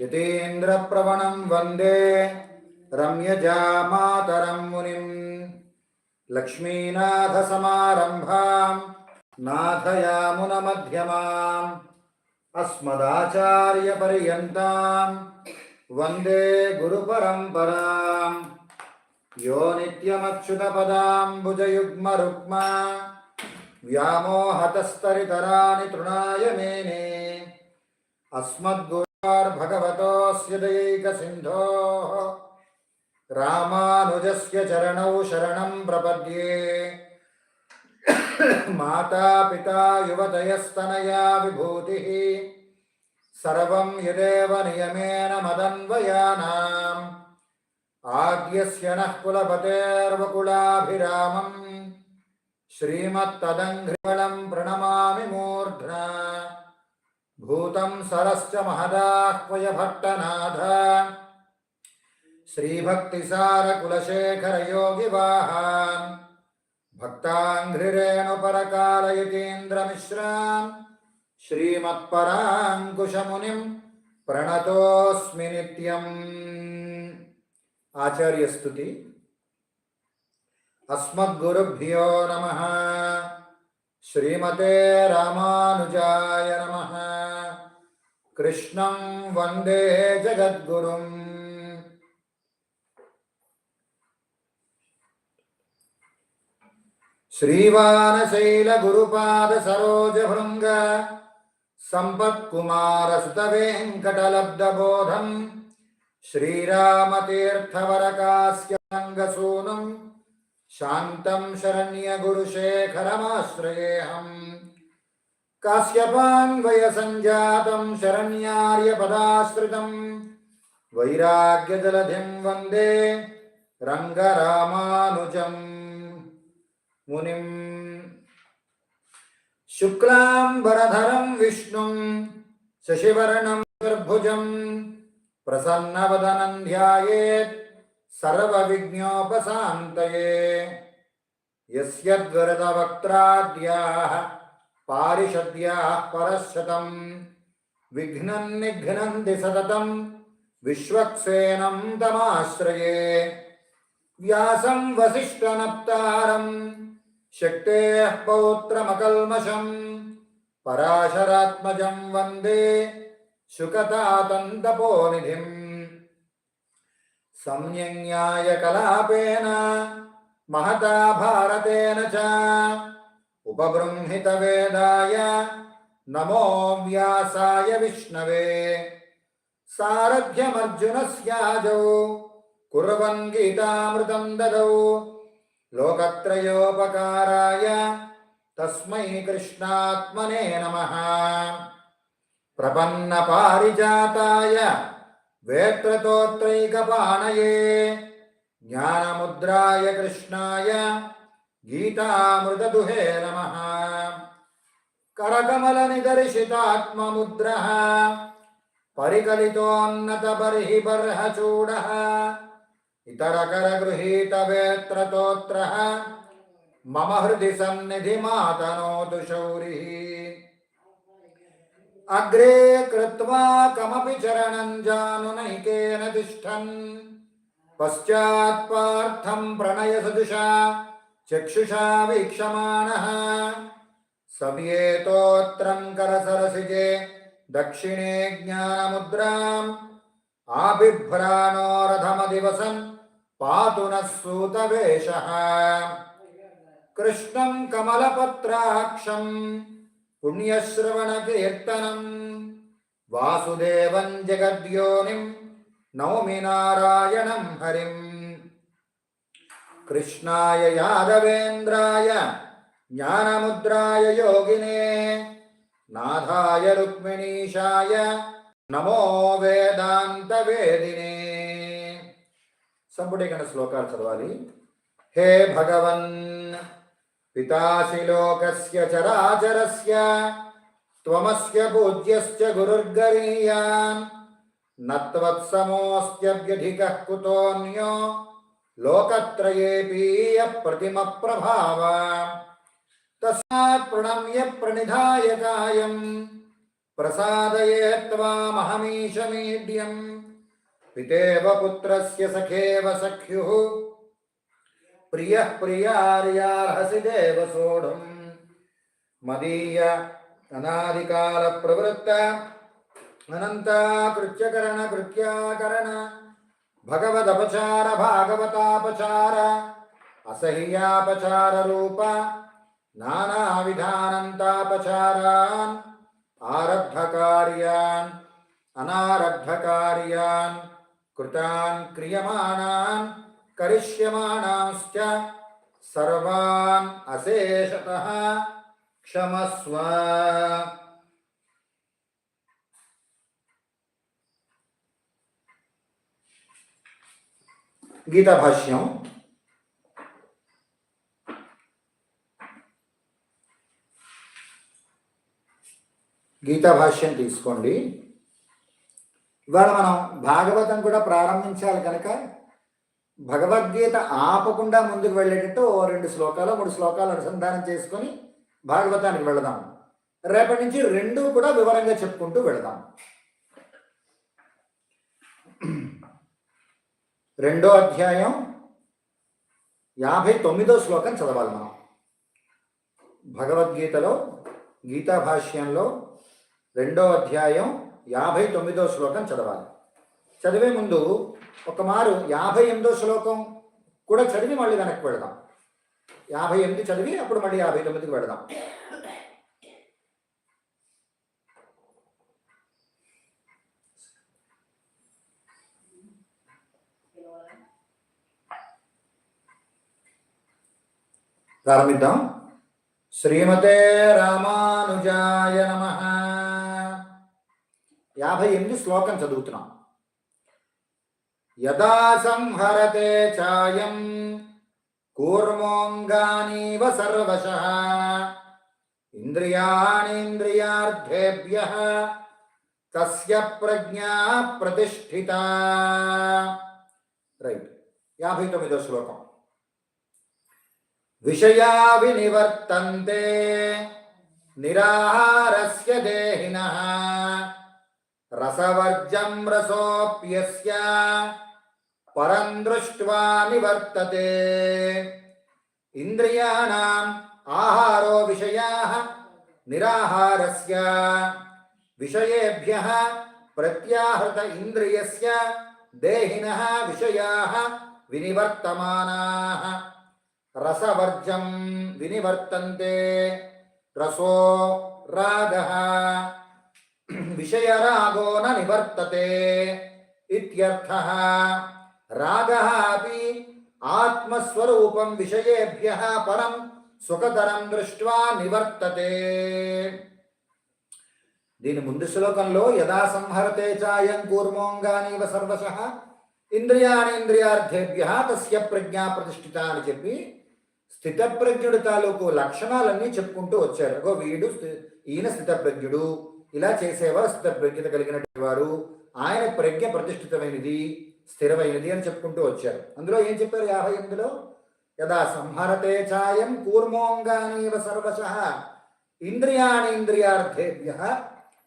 यतीन्द्रप्रवणं वंदे रम्यजामातरं मुनिम् लक्ष्मीनाथसमारम्भां नाथयामुनमध्यमाम् अस्मदाचार्यपर्यन्तां वंदे गुरुपरम्पराम् यो नित्यमच्युतपदाम्बुजयुग्मरुक्मा व्यामोहतस्तरितराणि तृणाय मेने अस्मद्गुरोर्भगवतोऽस्य दयैकसिन्धोः रामानुजस्य चरणौ शरणं प्रपद्ये। मातापिता युवतयस्तनया विभूतिः। सर्वं यदेव नियमेन मदन्वयानाम्। आद्यस्य नः कुलपतेर्वकुलाभिरामम्। श्रीमत्तदङ्घ्रिवलं प्रणमामि मूर्ध्ना। भूतं सरश्च महदाह्वयभट्टनाथ श्रीभक्तिसारकुलशेखरयोगिवाहान् भक्ताङ्घ्रिरेणुपरकालयतीन्द्रमिश्रान् श्रीमत्पराङ्कुशमुनिं प्रणतोऽस्मि नित्यम् आचार्यस्तुति अस्मद्गुरुभ्यो नमः श्रीमते रामानुजाय नमः कृष्णं वन्दे जगद्गुरुम् श्रीवानशैलगुरुपादसरोजभृङ्ग सम्पत्कुमारसुतवेङ्कटलब्धबोधम् श्रीरामतीर्थवरकास्यङ्गसूनुम् शान्तं शरण्यगुरुशेखरमाश्रयेऽहम्। काश्यपान्वयसञ्जातं शरण्यार्यपदाश्रितं वैराग्यजलधिं वंदे रङ्गरामानुजम्। मुनिम् शुक्लाम्बरधरं विष्णुं शशिवर्णं चतुर्भुजम् प्रसन्नवदनं ध्यायेत्। सर्वविघ्नोपशान्तये। यस्यद्वरदवक्त्राद्याः पारिषद्याः परशतं विघ्नं निघ्नन्ति सततं विश्वक्सेनं तमाश्रये। व्यासं वसिष्ठनप्तारं शक्तेः पौत्रमकल्मषम्। पराशरात्मजं वंदे, शुकतातन्तपोनिधिम्। संयज्ञाय कलापेन, महता भारतेन च। उपबृंहितवेदाय नमो व्यासाय विष्णवे। सारथ्यमर्जुनस्याजौ कुर्वन् गीतामृतं ददौ। लोकत्रयोपकाराय तस्मै कृष्णात्मने नमः। प्रपन्नपारिजाताय वेत्रतोत्रैकपाणये ज्ञानमुद्राय कृष्णाय गीतामृतदुहे नमः। करकमलनिदर्शितात्ममुद्रः परिकलितोन्नतबर्हिबर्हचूडः इतरकरगृहीतवेत्रतोत्रः मम हृदि सन्निधिमातनोतु शौरिः। अग्रे कृत्वा कमपि चरणं जानुनैकेन तिष्ठन्। पश्चात्पार्थं चक्षुषा वीक्षमाणः। सव्येतोत्रं करसरसिजे, दक्षिणे ज्ञानमुद्राम्। आबिभ्राणो रथमदिवसन् पातु नः सूतवेषः। कृष्णं कमलपत्राक्षम्। पुण्यश्रवणकीर्तनं वासुदेवं जगद्योनिं नौमि नारायणं हरिम् कृष्णाय यादवेन्द्राय ज्ञानमुद्राय योगिने नाथाय रुक्मिणीशाय నమో వేదాంత వేదినే సంపుటీకరణ శ్లోకాలు చదవాలి హే భగవన్ पितासि लोकस्य चराचरस्य त्वमस्य पूज्यश्च गुरुर्गरीयान्। न त्वत्समोऽस्त्यभ्यधिकः कुतोऽन्यो, लोकत्रयेऽपि यप्रतिमप्रभाव तस्मात् प्रणम्य प्रणिधाय कायम् प्रसादये त्वामहमीशमीड्यम्। पितेव पुत्रस्य सखेव सख्युः। ప్రియ ప్రియార్యార్హసి దేవ సోఢుం మదీయ అనాదికాల ప్రవృత్త అనంతాకృత్యకరణ కృత్యాకరణ భగవదపచార భాగవతాపచార అసహ్యాపచార రూప నానావిధానంతాపచారాన్ ఆరబ్ధకార్యాన్ అనారబ్ధకార్యాన్ కృతాన్ క్రియమాణాన్ కరిష్యమాణాశ్చ సర్వాన్ అశేషత క్షమస్వ. గీత భాష్యం గీతా భాష్యం తీసుకోండి. ఇవాళ మనం భాగవతం కూడా ప్రారంభించాలి కనుక భగవద్గీత ఆపకుండా ముందుకు వెళ్ళేటట్టు ఓ రెండు శ్లోకాలు మూడు శ్లోకాలు అనుసంధానం చేసుకొని భాగవతానికి వెళదాం. రేపటి నుంచి రెండు కూడా వివరంగా చెప్పుకుంటూ వెళదాం. రెండో అధ్యాయం యాభై తొమ్మిదో శ్లోకం చదవాలి మనం. భగవద్గీతలో గీతా భాష్యంలో రెండో అధ్యాయం యాభై తొమ్మిదో శ్లోకం చదవాలి. చదివే ముందు ఒక మారు యాభై ఎనిమిదో శ్లోకం కూడా చదివి మళ్ళీ వెనక్కి వెళదాం. యాభై ఎనిమిది చదివి అప్పుడు మళ్ళీ యాభై తొమ్మిదికి వెళదాం. ప్రారంభిద్దాం. శ్రీమతే రామానుజాయ నమ. యాభై ఎనిమిది శ్లోకం చదువుతున్నాం. యదా సంహరతే ఛాయం కూర్మోంగానీవ సర్వశ ఇంద్రియాణీంద్రియార్థేభ్య తస్య ప్రజ్ఞా ప్రతిష్ఠిత రైట్ యాభై తొమ్మిదో శ్లోకం విషయా వినివర్తంతే నిరాహారస్య దేహినః రసవర్జం రసోప్యస్య పరం దృష్ట్వా నివర్తతే. ఇంద్రియాణాం ఆహారో విషయాః నిరాహారస్య విషయేభ్యः ప్రత్యాహృత ఇంద్రియస్య దేహినः విషయాः వినివర్తమానాः. రసవర్జం వినివర్తంతే రసో రాగः విషయరాగో న నివర్తతే ఇత్యర్థः రాగः అపి ఆత్మస్వరూపం విషయేభ్యः పరం సుఖతరం దృష్ట్వా నివర్తతే. దీని ముందు శ్లోకంలో యదా సంహరతే చాయం కూర్మోంగానీవ సర్వశ ఇంద్రియాణేంద్రియార్థేభ్య తస్య ప్రజ్ఞా ప్రతిష్ఠిత అని చెప్పి స్థితప్రజ్ఞుడు తాలూకు లక్షణాలన్నీ చెప్పుకుంటూ వచ్చారు. అగో వీడు స్థి- ఈయన స్థితప్రజ్ఞుడు. ఇలా చేసేవారు స్థితప్రజ్ఞత కలిగినటువంటి వారు. ఆయన ప్రజ్ఞ ప్రతిష్ఠితమైనది. స్థిరమైనది అని చెప్పుకుంటూ వచ్చారు. అందులో ఏం చెప్పారు యాభై ఎనిమిదిలో యదా సంహరతే ఛాయం కూర్మోంగానీవ సర్వశ ఇంద్రియాణీంద్రియార్థేభ్య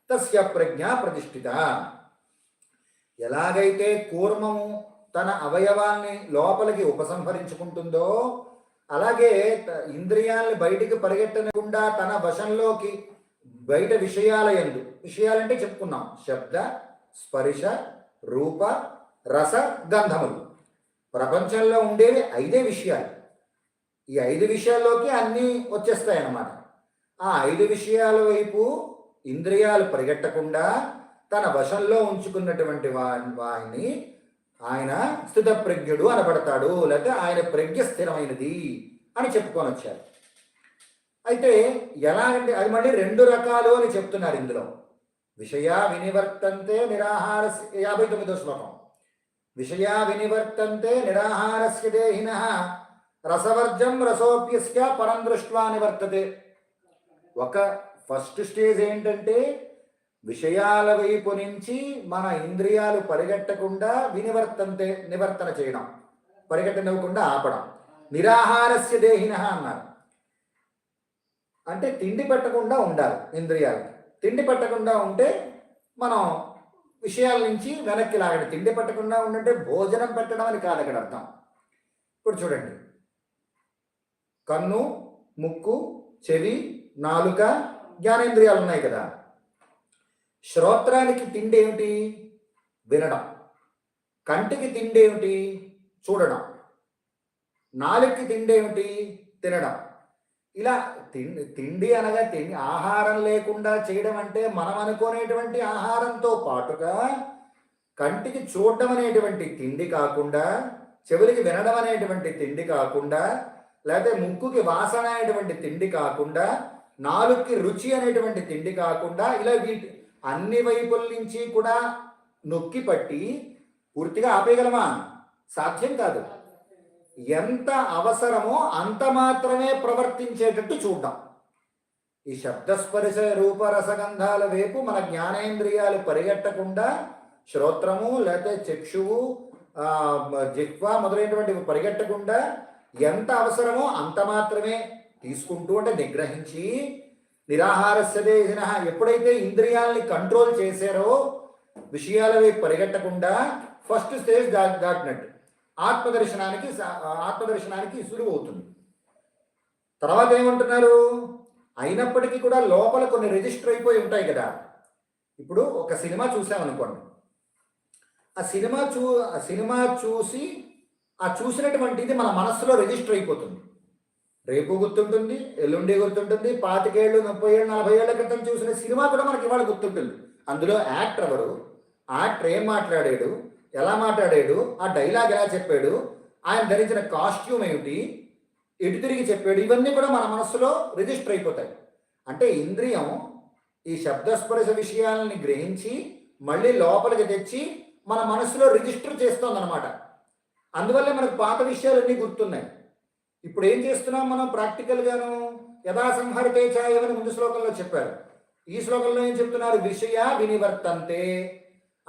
తస్య ప్రజ్ఞ ప్రతిష్ఠిత. ఎలాగైతే కూర్మము తన అవయవాల్ని లోపలికి ఉపసంహరించుకుంటుందో అలాగే ఇంద్రియాల్ని బయటికి పరిగెట్టకుండా తన వశంలోకి బయట విషయాల ఎందు విషయాలంటే చెప్పుకున్నాం. శబ్ద స్పర్శ రూప రస గంధములు ప్రపంచంలో ఉండేవి ఐదే విషయాలు. ఈ ఐదు విషయాల్లోకి అన్నీ వచ్చేస్తాయి అన్నమాట ఆ ఐదు విషయాల వైపు ఇంద్రియాలు పరిగెట్టకుండా తన వశంలో ఉంచుకున్నటువంటి వా వాడిని ఆయన స్థితప్రజ్ఞుడు అనబడతాడు లేకపోతే ఆయన ప్రజ్ఞ స్థిరమైనది అని చెప్పుకొని వచ్చారు అయితే ఎలా అంటే అది మళ్ళీ రెండు రకాలు అని చెప్తున్నారు ఇందులో. విషయా వినివర్తంతే నిరాహార యాభై తొమ్మిదో శ్లోకం. విషయా వినివర్తంతే నిరాహారస్య దేహిన రసవర్జం రసోప్యస్య పరం దృష్ట్వా నివర్తతే ఒక ఫస్ట్ స్టేజ్ ఏంటంటే విషయాల వైపు నుంచి మన ఇంద్రియాలు పరిగెట్టకుండా వినివర్తంతే నివర్తన చేయడం పరిగెట్టనివ్వకుండా ఆపడం. నిరాహారస్య దేహిన అన్నారు. అంటే తిండి పెట్టకుండా ఉండాలి ఇంద్రియాలు. తిండి పెట్టకుండా ఉంటే మనం విషయాల నుంచి వెనక్కి లాగడం తిండి పట్టకుండా ఉండంటే భోజనం పెట్టడం అని కాదు అక్కడ అర్థం. ఇప్పుడు చూడండి. కన్ను ముక్కు చెవి నాలుక జ్ఞానేంద్రియాలు ఉన్నాయి కదా. శ్రోత్రానికి తిండి ఏమిటి? వినడం. కంటికి తిండి ఏమిటి? చూడడం. నాలుగుకి తిండి ఏమిటి? తినడం. ఇలా తిండి తిండి అనగా తిండి ఆహారం లేకుండా చేయడం అంటే మనం అనుకునేటువంటి ఆహారంతో పాటుగా కంటికి చూడడం అనేటువంటి తిండి కాకుండా చెవులకి వినడం అనేటువంటి తిండి కాకుండా లేకపోతే ముక్కుకి వాసన అనేటువంటి తిండి కాకుండా నాలుగుకి రుచి అనేటువంటి తిండి కాకుండా ఇలా వీటి అన్ని వైపుల నుంచి కూడా నొక్కి పట్టి పూర్తిగా ఆపేయగలమా? సాధ్యం కాదు. ఎంత అవసరమో అంత మాత్రమే ప్రవర్తించేటట్టు చూద్దాం ఈ శబ్దస్పర్శ రూప రసగంధాల వైపు మన జ్ఞానేంద్రియాలు పరిగెట్టకుండా శ్రోత్రము లేకపోతే చక్షువు జిహ్వ మొదలైనటువంటివి పరిగెట్టకుండా ఎంత అవసరమో అంత మాత్రమే తీసుకుంటూ అంటే నిగ్రహించి నిరాహారస్యదేశిన ఎప్పుడైతే ఇంద్రియాలని కంట్రోల్ చేశారో విషయాల వైపు పరిగెట్టకుండా ఫస్ట్ స్టేజ్ దా దాటినట్టు ఆత్మదర్శనానికి ఆత్మదర్శనానికి సులువు అవుతుంది తర్వాత ఏమంటున్నారు? అయినప్పటికీ కూడా లోపల కొన్ని రిజిస్టర్ అయిపోయి ఉంటాయి కదా. ఇప్పుడు ఒక సినిమా చూసామనుకోండి. ఆ సినిమా చూ ఆ సినిమా చూసి ఆ చూసినటువంటిది మన మనస్సులో రిజిస్టర్ అయిపోతుంది. రేపు గుర్తుంటుంది ఎల్లుండి గుర్తుంటుంది పాతికేళ్ళు ముప్పై ఏళ్ళు నలభై ఏళ్ళ క్రితం చూసిన సినిమా కూడా మనకి ఇవాళ గుర్తుంటుంది. అందులో యాక్టర్ ఎవరు? యాక్టర్ ఏం మాట్లాడాడు? ఎలా మాట్లాడాడు ఆ డైలాగ్ ఎలా చెప్పాడు ఆయన ధరించిన కాస్ట్యూమ్ ఏమిటి ఎటు తిరిగి చెప్పాడు ఇవన్నీ కూడా మన మనస్సులో రిజిస్టర్ అయిపోతాయి. అంటే ఇంద్రియం ఈ శబ్దస్పర్శ విషయాలని గ్రహించి మళ్ళీ లోపలికి తెచ్చి మన మనసులో రిజిస్టర్ చేస్తోందనమాట అందువల్ల అందువల్లే మనకు పాత విషయాలన్నీ గుర్తున్నాయి. ఇప్పుడు ఏం చేస్తున్నాం మనం ప్రాక్టికల్గాను? యథాసంహరితే ముందు శ్లోకంలో చెప్పారు. ఈ శ్లోకంలో ఏం చెప్తున్నారు? విషయ వినివర్తంతే.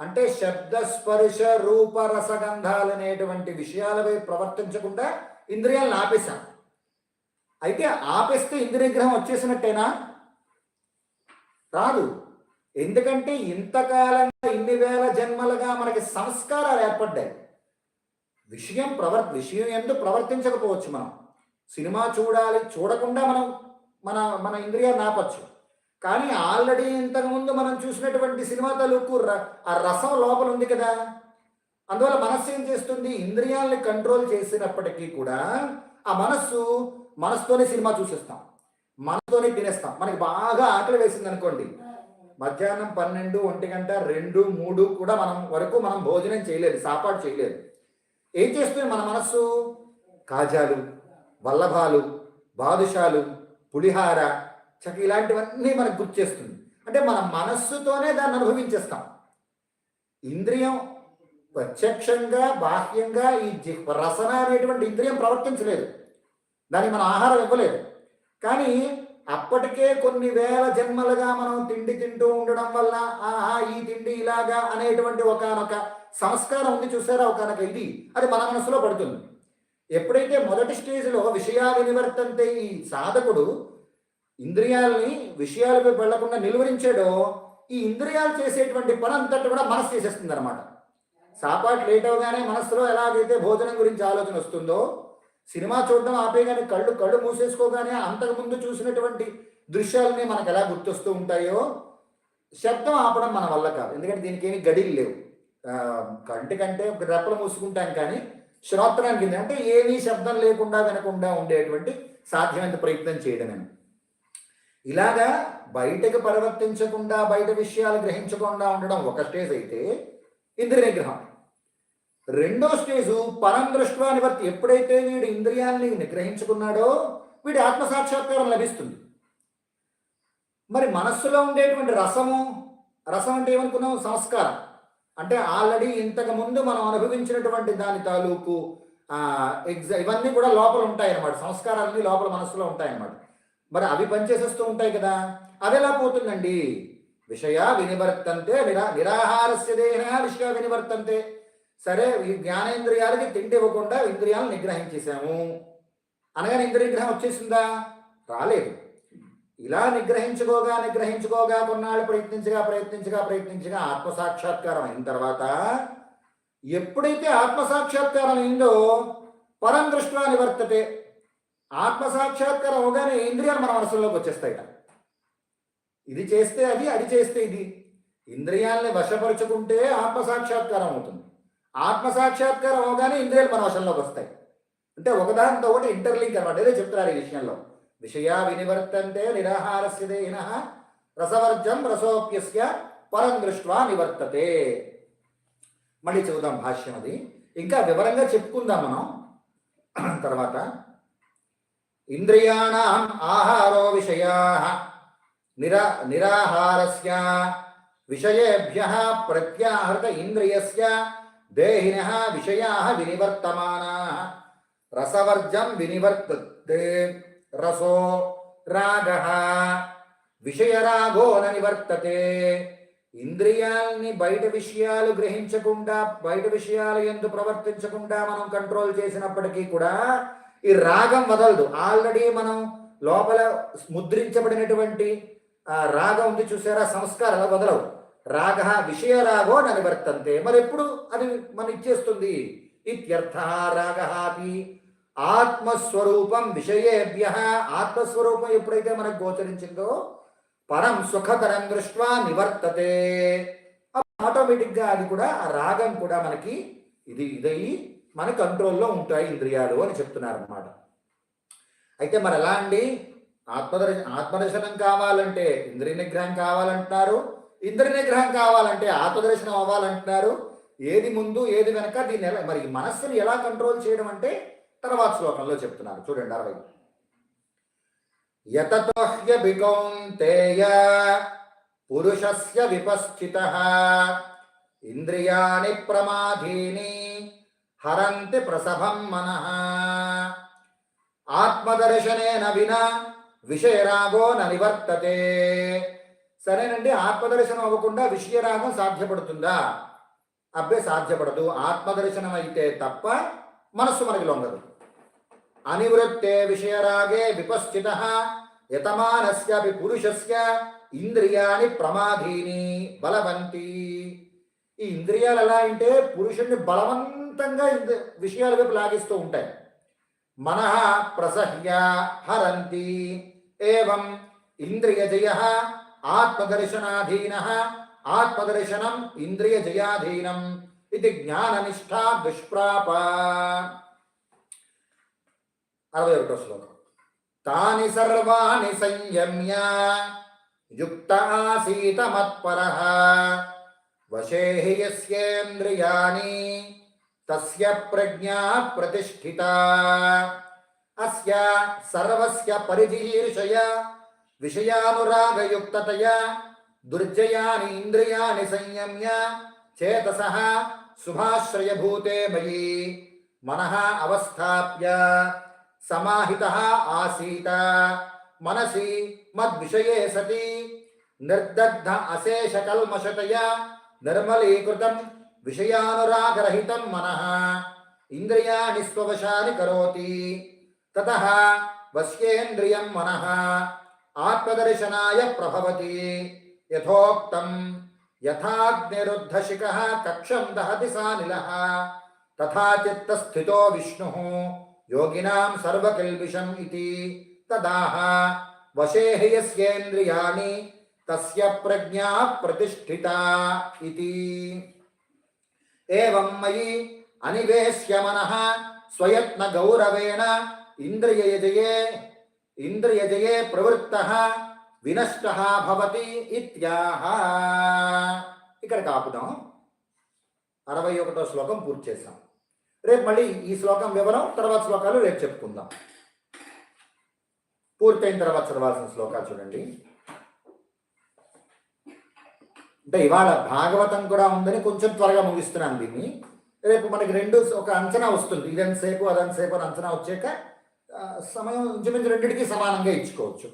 అంటే శబ్ద స్పర్శ రూప రసగంధాలు అనేటువంటి విషయాలపై ప్రవర్తించకుండా ఇంద్రియాలను ఆపేశాం. అయితే ఆపేస్తే ఇంద్రియగ్రహం వచ్చేసినట్టేనా? రాదు. ఎందుకంటే ఇంతకాలంగా ఇన్ని వేల జన్మలుగా మనకి సంస్కారాలు ఏర్పడ్డాయి. విషయం ప్రవర్ విషయం ఎందు ప్రవర్తించకపోవచ్చు మనం. సినిమా చూడాలి చూడకుండా మనం మన మన ఇంద్రియాన్ని ఆపచ్చు. కానీ ఆల్రెడీ ఇంతకుముందు మనం చూసినటువంటి సినిమా తాలూకు ర- ఆ రసం లోపల ఉంది కదా. అందువల్ల మనస్సు ఏం చేస్తుంది? ఇంద్రియాలని కంట్రోల్ చేసినప్పటికీ కూడా ఆ మనస్సు మనసుతోనే సినిమా చూసేస్తాం. మనతోనే తినేస్తాం. మనకి బాగా ఆకలి వేసింది అనుకోండి. మధ్యాహ్నం పన్నెండు ఒంటి గంట రెండు మూడు కూడా మనం వరకు మనం భోజనం చేయలేదు సాపాటు చేయలేదు. ఏం చేస్తుంది మన మనస్సు? కాజాలు వల్లభాలు బాదుషాలు పులిహార చక్కగా ఇలాంటివన్నీ మనకు గుర్తు చేస్తుంది. అంటే మన మనస్సుతోనే దాన్ని అనుభవించేస్తాం. ఇంద్రియం ప్రత్యక్షంగా బాహ్యంగా ఈ రసన అనేటువంటి ఇంద్రియం ప్రవర్తించలేదు. దానికి మనం ఆహారం ఇవ్వలేదు. కానీ అప్పటికే కొన్ని వేల జన్మలుగా మనం తిండి తింటూ ఉండడం వల్ల ఆహా ఈ తిండి ఇలాగా అనేటువంటి ఒకనొక సంస్కారం ఉంది చూసారా? ఒకనొక ఇది. అది మన మనసులో పడుతుంది. ఎప్పుడైతే మొదటి స్టేజ్లో విషయాలు వినివర్తంతే ఈ సాధకుడు ఇంద్రియాలని విషయాలపై వెళ్ళకుండా నిలువరించాడో ఈ ఇంద్రియాలు చేసేటువంటి పని అంతటి కూడా మనసు చేసేస్తుంది అనమాట సాపాటు లేట్ అవగానే మనసులో ఎలాగైతే భోజనం గురించి ఆలోచన వస్తుందో సినిమా చూడడం ఆపేగానే కళ్ళు కళ్ళు మూసేసుకోగానే అంతకుముందు చూసినటువంటి దృశ్యాలని మనకు ఎలా గుర్తొస్తూ ఉంటాయో శబ్దం ఆపడం మన వల్ల కాదు. ఎందుకంటే దీనికి ఏమి గడిలు లేవు. కంటి కంటే ఒక రెప్పలు మూసుకుంటాం కానీ శ్రోత్రానికి అంటే ఏమీ శబ్దం లేకుండా వినకుండా ఉండేటువంటి సాధ్యమైన ప్రయత్నం చేయడమే ఇలాగా బయటకు పరివర్తించకుండా బయట విషయాలు గ్రహించకుండా ఉండడం ఒక స్టేజ్ అయితే ఇంద్రియ నిగ్రహం. రెండో స్టేజు పరం దృష్ట్యా నివర్తి. ఎప్పుడైతే వీడు ఇంద్రియాల్ని నిగ్రహించుకున్నాడో వీడి ఆత్మసాక్షాత్కారం లభిస్తుంది. మరి మనస్సులో ఉండేటువంటి రసము రసం అంటే ఏమనుకున్నాం? సంస్కారం. అంటే ఆల్రెడీ ఇంతకు ముందు మనం అనుభవించినటువంటి దాని తాలూకు ఎగ్జా ఇవన్నీ కూడా లోపల ఉంటాయి అన్నమాట సంస్కారాలన్నీ లోపల మనస్సులో ఉంటాయి అన్నమాట మరి అవి పనిచేసేస్తూ ఉంటాయి కదా. అవి ఎలా పోతుందండి? విషయ వినివర్తంతే నిరా నిరాహారస్య దేహ విషయ వినివర్తంతే. సరే ఈ జ్ఞానేంద్రియాలకి తిండి ఇవ్వకుండా ఇంద్రియాలను నిగ్రహించేసాము అనగానే ఇంద్రియ నిగ్రహం వచ్చేసిందా? రాలేదు. ఇలా నిగ్రహించుకోగా నిగ్రహించుకోగా కొన్నాళ్ళు ప్రయత్నించగా ప్రయత్నించగా ప్రయత్నించగా ఆత్మసాక్షాత్కారం అయిన తర్వాత ఎప్పుడైతే ఆత్మసాక్షాత్కారం అయిందో పరం దృష్ట్యా నివర్తతే. ఆత్మసాక్షాత్కారం అవగానే ఇంద్రియాలు మన మనసులోకి వచ్చేస్తాయి ఇది చేస్తే అది అది చేస్తే ఇది. ఇంద్రియాలని వశపరుచుకుంటే ఆత్మసాక్షాత్కారం అవుతుంది. ఆత్మసాక్షాత్కారం అవగానే ఇంద్రియాలు మన వశంలోకి వస్తాయి. అంటే ఒకదానితో ఒకటి ఇంటర్లింక్ అనమాట ఏదో చెప్తున్నారు ఈ విషయంలో. విషయా వినివర్తంతే నిరాహారస్య దేహిన రసవర్జం రసోప్యస్య పరం దృష్ట్వా నివర్తతే. మళ్ళీ చూద్దాం భాష్యం అది. ఇంకా వివరంగా చెప్పుకుందాం మనం. తర్వాత ఇంద్రియాణం ఆహారో విషయా. నిరా నిరాహారస్య విషయేభ్య ప్రత్యాహృత ఇంద్రియస్య దేహిన విషయా వినివర్తమానా. రసవర్జం వినివర్తతే రసో రాగ. విషయరాగో నివర్తతే. ఇంద్రియాల్ని బయట విషయాలు గ్రహించకుండా బయట విషయాలు ఎందు ప్రవర్తించకుండా మనం కంట్రోల్ చేసినప్పటికీ కూడా ఈ రాగం వదలదు. ఆల్రెడీ మనం లోపల ముద్రించబడినటువంటి ఆ రాగం ఉంది చూసారా? సంస్కారాలు వదలవు. రాగ విషయ రాగో న మరి ఎప్పుడు అది మన ఇచ్చేస్తుంది? ఇత్యర్థ రాగహాపి ఆత్మస్వరూపం విషయేభ్య. ఆత్మస్వరూపం ఎప్పుడైతే మనకు గోచరించిందో పరం సుఖకరం దృష్ట్వా నివర్తతే. ఆటోమేటిక్గా అది కూడా ఆ రాగం కూడా మనకి ఇది ఇదయి మన కంట్రోల్లో ఉంటాయి ఇంద్రియాలు అని చెప్తున్నారు అన్నమాట అయితే మరి ఎలా అండి ఆత్మదర్శ ఆత్మదర్శనం కావాలంటే ఇంద్రియ నిగ్రహం కావాలంటున్నారు. ఇంద్రియ నిగ్రహం కావాలంటే ఆత్మదర్శనం అవ్వాలంటున్నారు. ఏది ముందు ఏది వెనక దీన్ని ఎలా మరి మనస్సుని ఎలా కంట్రోల్ చేయడం అంటే తర్వాత శ్లోకంలో చెప్తున్నారు. చూడండి అరవై. యతతోహ్యభికౌంతేయ పురుషస్య విపశ్చిత ఇంద్రియాణి ప్రమాధీని హరంతి ప్రసభం మన. ఆత్మదర్శనేన వినా విషయరాగో న నివర్తతే. సరేనండి ఆత్మదర్శనం అవ్వకుండా విషయరాగం సాధ్యపడుతుందా? అబ్బే సాధ్యపడదు. ఆత్మదర్శనం అయితే తప్ప మనస్సు మనకి లొంగదు. అనివృత్తే విషయరాగే విపశ్చిత యతమానస్యాపి పురుషస్య ఇంద్రియాణి ప్రమాధీని బలవంతి. ఈ ఇంద్రియాలు ఎలా అంటే పురుషుణ్ణి బలవంతంగా ఇంద్ర- విషయాల వైపు లాగిస్తూ ఉంటాయి. మనః ప్రసహ్య హరంతి ఏవం ఇంద్రియ జయ ఆత్మదర్శనాధీన ఆత్మదర్శనం ఇంద్రియ జయాధీనం ఇది జ్ఞాన నిష్ఠ దుష్ప్రాప. అరవై ఒకటో శ్లోకం. తాని సర్వాణి సంయమ్య యుక్త ఆసీత మత్పర వశే హి యస్యేంద్రియాణి తస్య ప్రజ్ఞా ప్రతిష్ఠిత అస్య సర్వస్య పరిధీర్షయ విషయానురాగయుక్తతయా దుర్జయాని ఇంద్రియాణి సంయమ్య చేతసః శుభాశ్రయభూతే మయి మనః అవస్థాప్య సమాహితः ఆసీత మనసి మద్విషయే సతి నిర్దగ్ధ అశేషకల్మషతయా నిర్మలీకృతం విషయానురాగరహితం మనః ఇంద్రియాణి స్వవశాని కరోతి తత వశ్యేంద్రియం మనః ఆత్మదర్శనాయ ప్రభవతి యథోక్తం యథాగ్నిరుద్ధశిఖः కక్షం దహతి సానిలः తథా చిత్తస్థితో విష్ణుः యోగినాం సర్వకిల్బిషం ఇది తదాహ వశే యస్యేంద్రియాణి తస్య ప్రజ్ఞా ప్రతిష్ఠిత ఇది ఏవం మయి అనివేశ్య మనః స్వయత్న గౌరవేణ ఇంద్రియజయే ఇంద్రియజయే ప్రవృత్త వినష్ట భవతి ఇత్యాహ ఇక్కడ కాపుదాం అరవై ఒకటో శ్లోకం పూర్తి చేశాం। రేపు మళ్ళీ ఈ శ్లోకం వివరం తర్వాత శ్లోకాలు రేపు చెప్పుకుందాం। పూర్తయిన తర్వాత చదవాల్సిన శ్లోకాలు చూడండి। అంటే ఇవాళ భాగవతం కూడా ఉందని కొంచెం త్వరగా ముగిస్తున్నాను దీన్ని. రేపు మనకి రెండు ఒక అంచనా వస్తుంది. ఇదంతసేపు అదంతసేపు అని అంచనా వచ్చాక సమయం ఇంచుమించు రెండింటికి సమానంగా ఇచ్చుకోవచ్చు.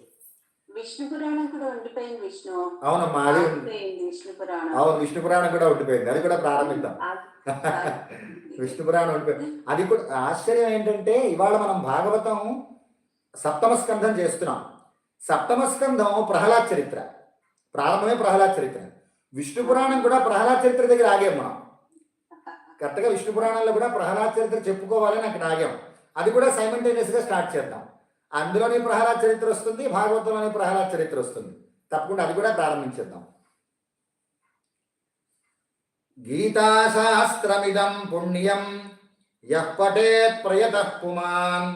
విష్ణు పురాణం కూడా ఉండిపోయింది విష్ణు. అవునమ్మా అది ఆగిపోయింది విష్ణు పురాణం. అవును విష్ణు పురాణం కూడా ఉండిపోయింది. అది కూడా ప్రారంభిద్దాం. విష్ణు పురాణం ఉండిపోయింది అది కూడా ఆశ్చర్యం ఏంటంటే ఇవాళ మనం భాగవతం సప్తమ స్కంధం చేస్తున్నాం. సప్తమ స్కంధం ప్రహ్లాద్ చరిత్ర. ప్రారంభమే ప్రహ్లాద్ చరిత్ర. విష్ణు పురాణం కూడా ప్రహ్లాద చరిత్ర దగ్గర ఆగాం మనం. కరెక్ట్గా విష్ణు పురాణంలో కూడా ప్రహ్లాద చరిత్ర చెప్పుకోవాలని అక్కడ ఆగాం. అది కూడా సైమంటేనియస్గా స్టార్ట్ చేద్దాం. అందులోని ప్రహ్లాద చరిత్ర వస్తుంది భాగవతంలోనే ప్రహ్లాద చరిత్ర వస్తుంది. తప్పకుండా అది కూడా ప్రారంభించేద్దాం. గీతాశాస్త్రమిదం పుణ్యం యః పఠేత్ ప్రయతః పుమాన్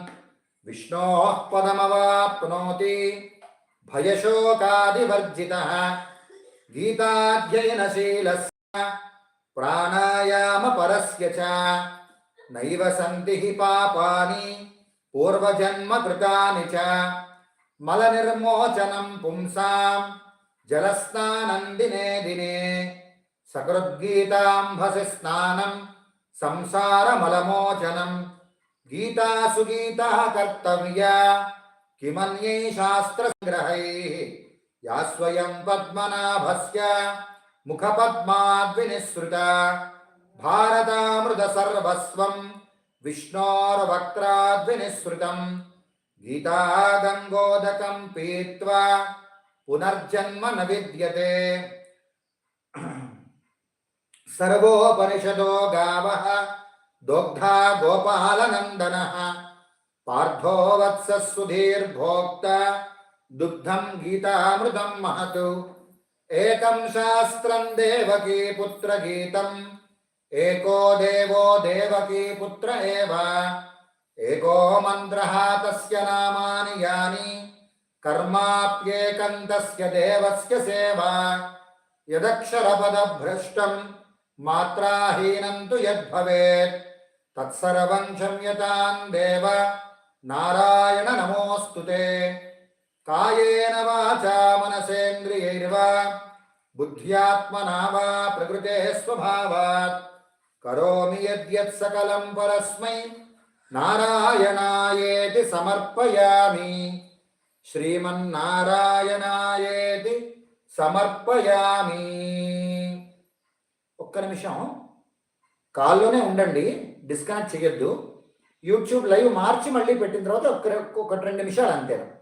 విష్ణోః పదమవాప్నోతి భయశోకాదివర్జిత गीताध्ययनशीलस्य प्राणायामपरस्य च। नैव सन्ति हि पापानि पूर्वजन्मकृतानि च। मलनिर्मोचनं पुंसां, जलस्नानं दिने दिने। सकृद्गीताम्भसि स्नानं, संसारमलमोचनं। गीतासु गीता कर्तव्या। किमन्यै शास्त्रसङ्ग्रहैः। या स्वयं पद्मनाभस्य मुखपद्माद्विनिःसृता। भारतामृतसर्वस्वं गीता गीतागङ्गोदकं पीत्वा पुनर्जन्म न विद्यते। सर्वोपनिषदो गावः दोग्धा गोपालनन्दनः। पार्थो वत्सः सुधीर्भोक्ता दुग्धं गीतामृतं महत् एकं शास्त्रं देवकी पुत्र गीतम् एको देवो देवकी पुत्र एव एको मन्त्रः तस्य नामानि यानि कर्माप्येकं तस्य देवस्य सेवा यदक्षरपदभ्रष्टं मात्राहीनं तु यद्भवेत् तत्सर्वं क्षम्यतां देव नारायण नमोऽस्तु ते కాయేన వాచా మనసేంద్రియైర్వా. బుద్ధ్యాత్మనా వా ప్రకృతే స్వభావాత్. కరోమి యద్యత్ సకలం పరస్మై. నారాయణాయేతి సమర్పయామి. శ్రీమన్నారాయణాయేతి సమర్పయామి. ఒక్క నిమిషం. కాల్లోనే ఉండండి. డిస్కనెక్ట్ చేయొద్దు యూట్యూబ్ లైవ్ మార్చి మళ్ళీ పెట్టిన తర్వాత ఒక్క ఒకటి రెండు నిమిషాలు అంతే.